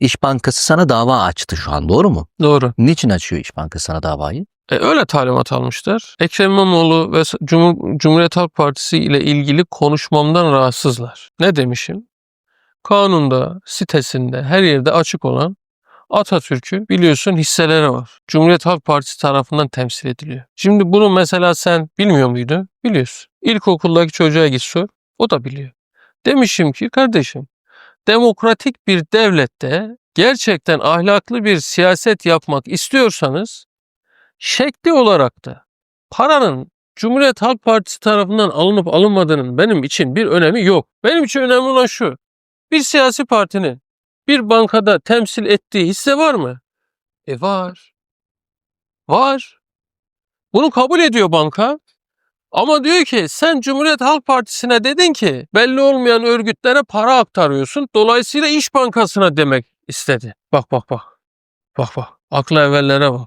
İş Bankası sana dava açtı şu an doğru mu? Doğru. Niçin açıyor İş Bankası sana davayı? E, öyle talimat almışlar. Ekrem İmamoğlu ve Cumhur, Cumhuriyet Halk Partisi ile ilgili konuşmamdan rahatsızlar. Ne demişim? Kanunda, sitesinde, her yerde açık olan Atatürk'ü biliyorsun hisseleri var. Cumhuriyet Halk Partisi tarafından temsil ediliyor. Şimdi bunu mesela sen bilmiyor muydun? Biliyorsun. İlkokuldaki çocuğa git sor. O da biliyor. Demişim ki kardeşim demokratik bir devlette gerçekten ahlaklı bir siyaset yapmak istiyorsanız şekli olarak da paranın Cumhuriyet Halk Partisi tarafından alınıp alınmadığının benim için bir önemi yok. Benim için önemli olan şu. Bir siyasi partinin bir bankada temsil ettiği hisse var mı? E var. Var. Bunu kabul ediyor banka. Ama diyor ki sen Cumhuriyet Halk Partisi'ne dedin ki belli olmayan örgütlere para aktarıyorsun. Dolayısıyla İş Bankası'na demek istedi. Bak bak bak. Bak bak. Akla evvellere bak.